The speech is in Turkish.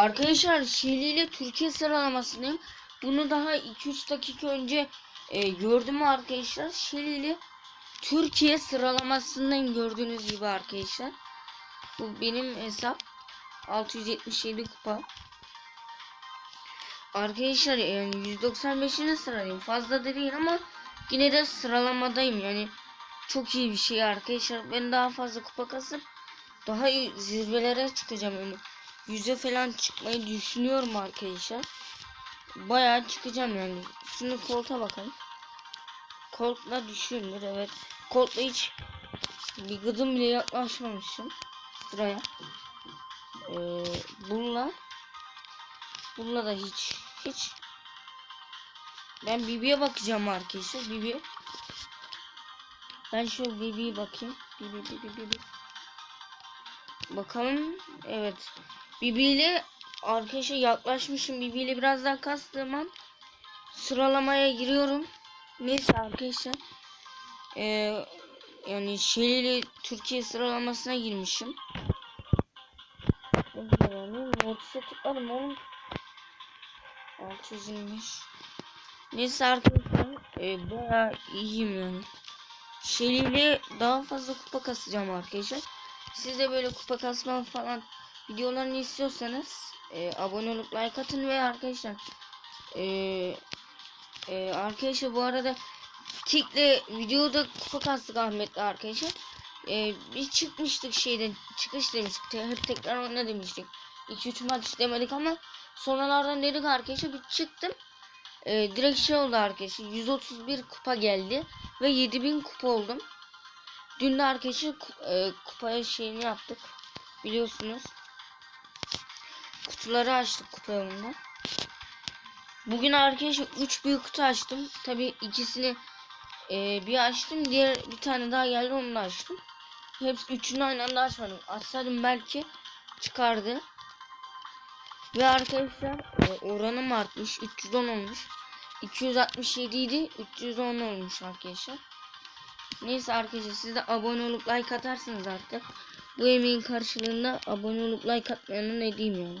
Arkadaşlar Şili ile Türkiye sıralamasındayım. Bunu daha 2-3 dakika önce e, gördüm arkadaşlar. Şili ile Türkiye sıralamasından gördüğünüz gibi arkadaşlar. Bu benim hesap. 677 kupa. Arkadaşlar yani 195'ine sıradayım. Fazla da değil ama yine de sıralamadayım yani. Çok iyi bir şey arkadaşlar. Ben daha fazla kupa kasıp daha iyi zirvelere çıkacağım yani. Yüze falan çıkmayı düşünüyorum arkadaşlar. Bayağı çıkacağım yani. Şunu kolta bakalım. Koltla düşüyordur evet. Koltla hiç bir gıdım bile yaklaşmamışım sıraya. Ee, bununla bununla da hiç hiç ben Bibi'ye bakacağım arkadaşlar. Bibi ben şu Bibi'ye bakayım. Bibi Bibi Bibi Bakalım. Evet. Bibi ile arkadaşa yaklaşmışım. Bibi ile biraz daha kastığım sıralamaya giriyorum. Neyse arkadaşlar. Ee, yani Şeli ile Türkiye sıralamasına girmişim. Yani. Notis'e tıkladım oğlum. 625. Neyse arkadaşlar. E, bayağı iyiyim yani. Şeli ile daha fazla kupa kasacağım arkadaşlar. Siz de böyle kupa kasma falan videolarını istiyorsanız e, abone olup like atın ve arkadaşlar e, e, arkadaşlar bu arada Tik'le videoda kupa kastık Ahmet'le arkadaşlar. E, biz çıkmıştık şeyden çıkış demiştik. Te tekrar oyna demiştik. 2-3 maç demedik ama sonralardan dedik arkadaşlar bir çıktım. E, direkt şey oldu arkadaşlar 131 kupa geldi ve 7000 kupa oldum. Dün de arkadaşlar e, şeyini yaptık. Biliyorsunuz. Kutuları açtık kupa yolunda. Bugün arkadaşlar 3 büyük kutu açtım. Tabi ikisini e, bir açtım. Diğer bir tane daha geldi onu da açtım. Hepsi üçünü aynı anda açmadım. Açsaydım belki çıkardı. Ve arkadaşlar e, oranım artmış. 310 olmuş. 267 idi. 310 olmuş arkadaşlar. Neyse arkadaşlar siz de abone olup like atarsınız artık. Bu emeğin karşılığında abone olup like atmayanın ne diyeyim yani.